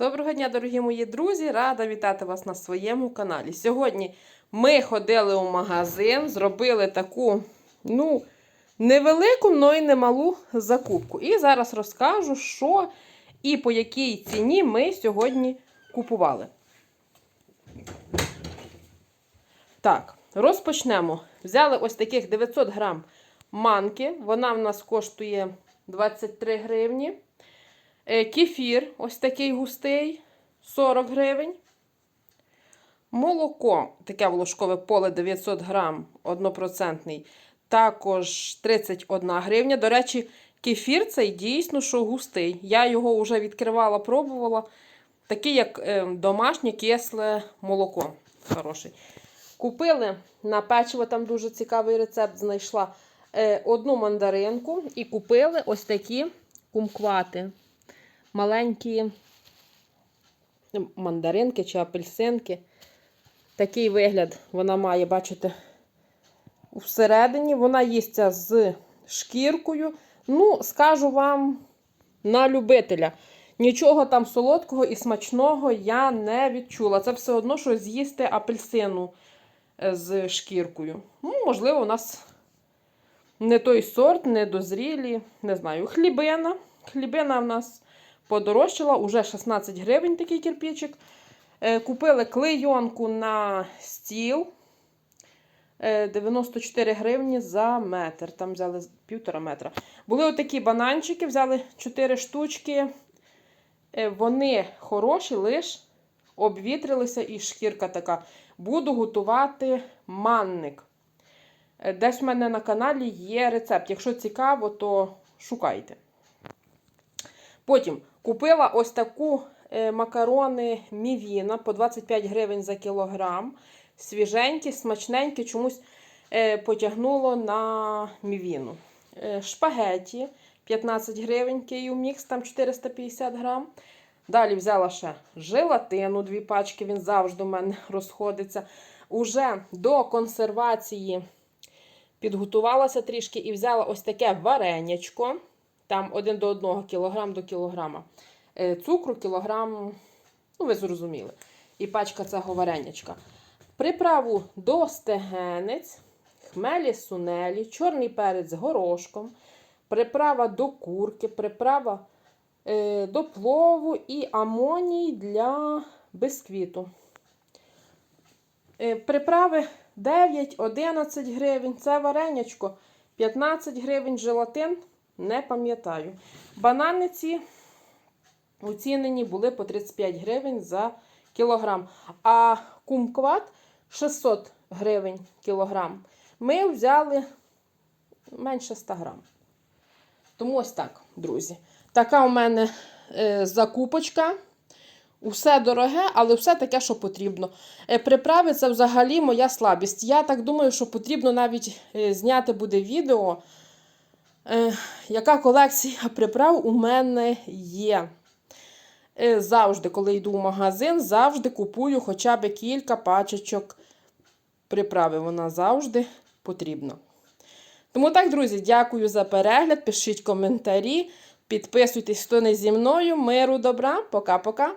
Доброго дня, дорогі мої друзі! Рада вітати вас на своєму каналі. Сьогодні ми ходили у магазин, зробили таку, ну, невелику, але й немалу закупку. І зараз розкажу, що і по якій ціні ми сьогодні купували. Так, розпочнемо. Взяли ось таких 900 грам манки. Вона в нас коштує 23 гривні. Е, Кефір, ось такий густий, 40 гривень. Молоко, таке волошкове поле 900 грам, 1%, також 31 гривня. До речі, кефір цей дійсно що густий. Я його вже відкривала, пробувала. Такий, як е, домашнє кисле молоко. Хороший. Купили на печиво, там дуже цікавий рецепт знайшла. Е, одну мандаринку і купили ось такі кумквати маленькі мандаринки чи апельсинки. Такий вигляд вона має, бачите, всередині. Вона їсться з шкіркою. Ну, скажу вам, на любителя. Нічого там солодкого і смачного я не відчула. Це все одно, що з'їсти апельсину е, з шкіркою. Ну, можливо, у нас не той сорт, не дозрілі, не знаю, хлібина. Хлібина в нас подорожчала, уже 16 гривень такий кирпичик. Е, Купили клейонку на стіл. Е, 94 гривні за метр. Там взяли півтора метра. Були отакі бананчики, взяли 4 штучки. Е, Вони хороші, лиш обвітрилися і шкірка така. Буду готувати манник. Е, Десь в мене на каналі є рецепт. Якщо цікаво, то шукайте. Потім купила ось таку е, макарони Мівіна по 25 гривень за кілограм. Свіженькі, смачненькі, чомусь е, потягнуло на мівіну. Е, шпагеті 15 гривень, Київ мікс, там 450 грам. Далі взяла ще желатину, дві пачки, він завжди у мене розходиться. Уже до консервації підготувалася трішки і взяла ось таке варенячко. Там 1 до 1 кілограм до кілограма. Е, Цукру кілограм, ну ви зрозуміли. І пачка цього варенячка. Приправу до стегенець, хмелі сунелі, чорний перець з горошком, приправа до курки, приправа е, до плову і амоній для бисквіту. Е, приправи 9-11 гривень. Це варенячко 15 гривень желатин. Не пам'ятаю. Бананиці оцінені були по 35 гривень за кілограм. А кумкват 600 гривень кілограм. Ми взяли менше 100 грам. Тому ось так, друзі. Така у мене е, закупочка. Усе дороге, але все таке, що потрібно. Е, приправи це взагалі моя слабість. Я так думаю, що потрібно навіть е, зняти буде відео. Е, яка колекція приправ у мене є. Е, завжди, коли йду в магазин, завжди купую хоча б кілька пачечок приправи. Вона завжди потрібна. Тому так, друзі, дякую за перегляд. Пишіть коментарі, підписуйтесь, хто не зі мною. Миру, добра. Пока-пока.